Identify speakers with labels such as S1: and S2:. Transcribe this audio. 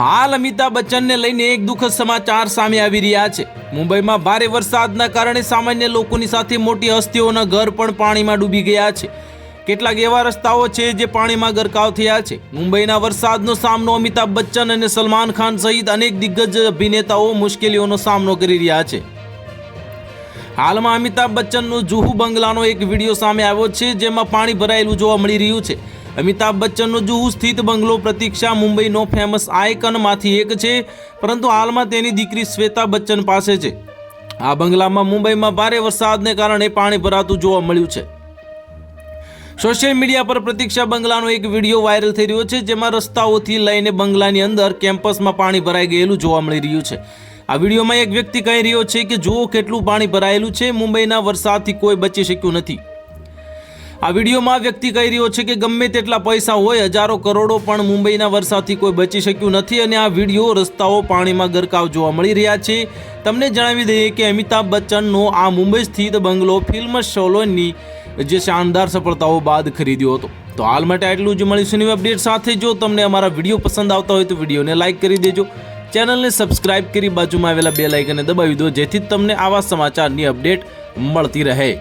S1: હાલ અમિતાભ બચ્ચનને લઈને એક દુઃખદ સમાચાર સામે આવી રહ્યા છે. મુંબઈમાં ભારે વરસાદના કારણે સામાન્ય લોકોની સાથે મોટી હસ્તીઓના ઘર પણ પાણીમાં ડૂબી ગયા છે. કેટલાક એવા રસ્તાઓ છે જે પાણીમાં ગરકાવ થયા છે. મુંબઈના વરસાદનો સામનો અમિતાભ બચ્ચન અને સલમાન ખાન સહિત અનેક દિગ્ગજ અભિનેતાઓ મુશ્કેલીઓનો સામનો કરી રહ્યા છે. હાલમાં અમિતાભ બચ્ચનનો જુહુ બંગલાનો એક વીડિયો સામે આવ્યો છે, જેમાં પાણી ભરાયેલું જોવા મળી રહ્યું છે. અમિતાભ બચ્ચનનો જુહુ સ્થિત બંગલો પ્રતીક્ષા મુંબઈનો ફેમસ આયકનમાંથી એક છે. પરંતુ હાલમાં તેની દીકરી શ્વેતા બચ્ચન પાસે છે. આ બંગલામાં મુંબઈમાં ભારે વરસાદને કારણે પાણી ભરાતું જોવા મળ્યું છે. સોશિયલ મીડિયા પર પ્રતીક્ષા બંગલાનો એક વીડિયો વાયરલ થઈ રહ્યો છે, જેમાં રસ્તાઓથી લઈને બંગલાની અંદર કેમ્પસમાં પાણી ભરાઈ ગયેલું જોવા મળી રહ્યું છે. આ વિડીયોમાં એક વ્યક્તિ કહી રહ્યો છે કે, જુઓ કેટલું પાણી ભરાયેલું છે. મુંબઈના વરસાદથી કોઈ બચી શક્યું નથી. આ વિડીયોમાં વ્યક્તિ કહી રહ્યો છે કે ગમે તેટલા પૈસા હોય હજારો કરોડો પણ મુંબઈના વરસાદથી કોઈ બચી શક્યું નથી અને આ વીડિયો રસ્તાઓ પાણીમાં ગરકાવ જોવા મળી રહ્યા છે. તમને જણાવી દઈએ કે અમિતાભ બચ્ચનનો આ મુંબઈ સ્થિત બંગલો ફિલ્મ શોલોની જે શાનદાર સફળતાઓ બાદ ખરીદ્યો હતો. તો હાલ માટે આટલું જ મળીશું નવી અપડેટ સાથે. જો તમને અમારા વીડિયો પસંદ આવતા હોય તો વિડીયોને લાઇક કરી દેજો. ચેનલને સબસ્ક્રાઇબ કરી બાજુમાં આવેલા બે લાઇકને દબાવી દો જેથી તમને આવા સમાચારની અપડેટ મળતી રહે.